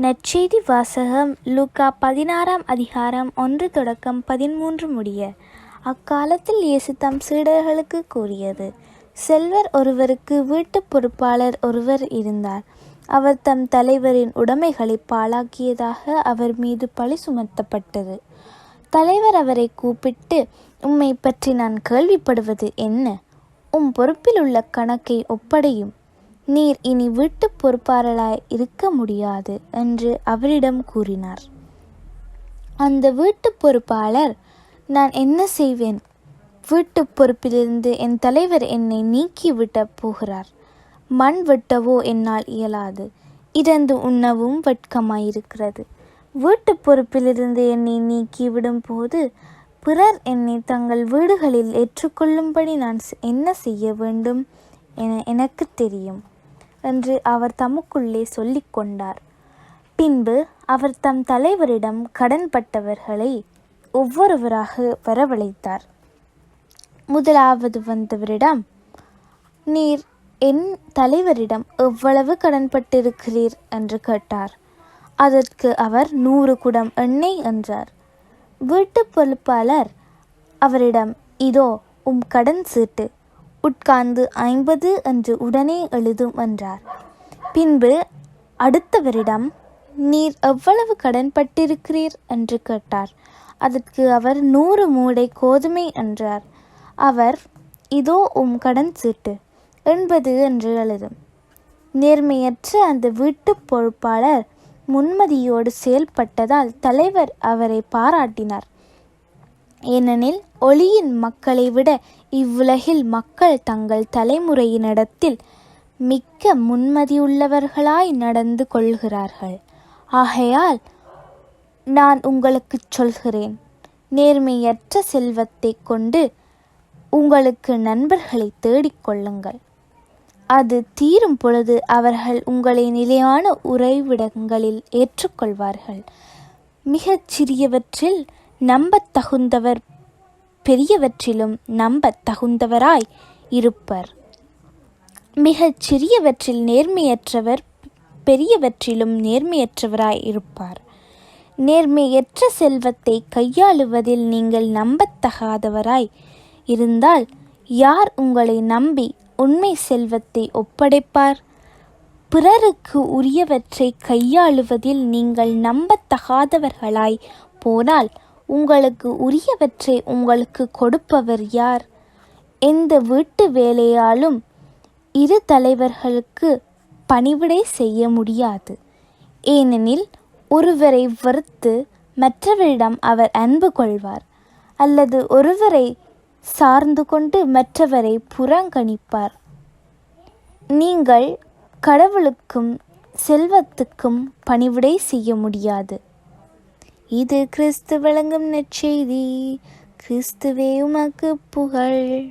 நற்செய்தி வாசகம் லூக்கா பதினாறாம் அதிகாரம் ஒன்று தொடக்கம் பதிமூன்று முடிய. அக்காலத்தில் இயேசு தம் சீடர்களுக்கு கூறியது செல்வர் ஒருவருக்கு வீட்டுப் பொறுப்பாளர் ஒருவர் இருந்தார். அவர் தம் தலைவரின் உடைமைகளை பாழாக்கியதாக அவர் மீது பழி சுமத்தப்பட்டது. தலைவர் அவரை கூப்பிட்டு உம்மை பற்றி நான் கேள்விப்படுவது என்ன? உம் பொறுப்பில் உள்ள கணக்கை ஒப்படையும். நீர் இனி வீட்டுப் பொறுப்பாளராய் இருக்க முடியாது என்று அவரிடம் கூறினார். அந்த வீட்டு பொறுப்பாளர் நான் என்ன செய்வேன்? வீட்டுப் பொறுப்பிலிருந்து என் தலைவர் என்னை நீக்கிவிட போகிறார். மண் வெட்டவோ என்னால் இயலாது. இறந்து உண்ணவும் வெட்கமாயிருக்கிறது. வீட்டு பொறுப்பிலிருந்து என்னை நீக்கிவிடும் போது பிறர் என்னை தங்கள் வீடுகளில் ஏற்றுக்கொள்ளும்படி நான் செ- என்ன செய்ய வேண்டும்? என எனக்கு தெரியும். என்று அவர் தமக்குள்ளே சொல்லிக் கொண்டார். பின்பு அவர் தம் தலைவரிடம் கடன்பட்டவர்களை ஒவ்வொருவராக வரவழைத்தார். முதலாவது வந்தவரிடம் நீர் என் தலைவரிடம் எவ்வளவு கடன்பட்டிருக்கிறீர் என்று கேட்டார். அதற்கு அவர் நூறு குடம் எண்ணெய் என்றார். வீட்டுப் பொறுப்பாளர் அவரிடம் இதோ உம் கடன் சீட்டு. உட்கார்ந்து ஐம்பது என்று உடனே எழுதும் என்றார். பின்பு அடுத்தவரிடம் நீர் எவ்வளவு கடன்பட்டிருக்கிறீர்? என்று கேட்டார். அதற்கு அவர் நூறு மூடை கோதுமை என்றார். அவர் இதோ உம் கடன் சீட்டு எண்பது என்று எழுதும். நேர்மையற்ற அந்த வீட்டு பொறுப்பாளர் முன்மதியோடு செயல்பட்டதால் தலைவர் அவரை பாராட்டினார். ஏனெனில் ஒளியின் மக்களை விட இவ்வுலகில் மக்கள் தங்கள் தலைமுறையினிடத்தில் மிக்க முன்மதியுள்ளவர்களாய் நடந்து கொள்கிறார்கள். ஆகையால் நான் உங்களுக்குச் சொல்கிறேன் நேர்மையற்ற செல்வத்தை கொண்டு உங்களுக்கு நண்பர்களை தேடிக்கொள்ளுங்கள் அது தீரும் பொழுது அவர்கள் உங்களை நிலையான உறைவிடங்களில் ஏற்றுக்கொள்வார்கள். மிகச் சிறியவற்றில் நம்பத் தகுந்தவர் பெரியவற்றிலும் நம்பத் தகுந்தவராய் இருப்பர். மிகச் சிறியவற்றில் நேர்மையற்றவர் பெரியவற்றிலும் நேர்மையற்றவராய் இருப்பார். நேர்மையற்ற செல்வத்தை கையாளுவதில் நீங்கள் நம்பத்தகாதவராய் இருந்தால் யார் உங்களை நம்பி உண்மை செல்வத்தை ஒப்படைப்பார்? பிறருக்கு உரியவற்றை கையாளுவதில் நீங்கள் நம்பத்தகாதவர்களாய் போனால் உங்களுக்கு உரியவற்றை உங்களுக்கு கொடுப்பவர் யார்? எந்த வீட்டு வேலையாலும் இரு தலைவர்களுக்கு பணிவிடை செய்ய முடியாது. ஏனெனில் ஒருவரை வெறுத்து மற்றவரிடம் அவர் அன்பு கொள்வார் அல்லது ஒருவரை சார்ந்து கொண்டு மற்றவரை புறங்கணிப்பார். நீங்கள் கடவுளுக்கும் செல்வத்துக்கும் பணிவிடை செய்ய முடியாது. இது கிறிஸ்து வழங்கும் நற்செய்தி. கிறிஸ்துவே உமக்கு புகழ்.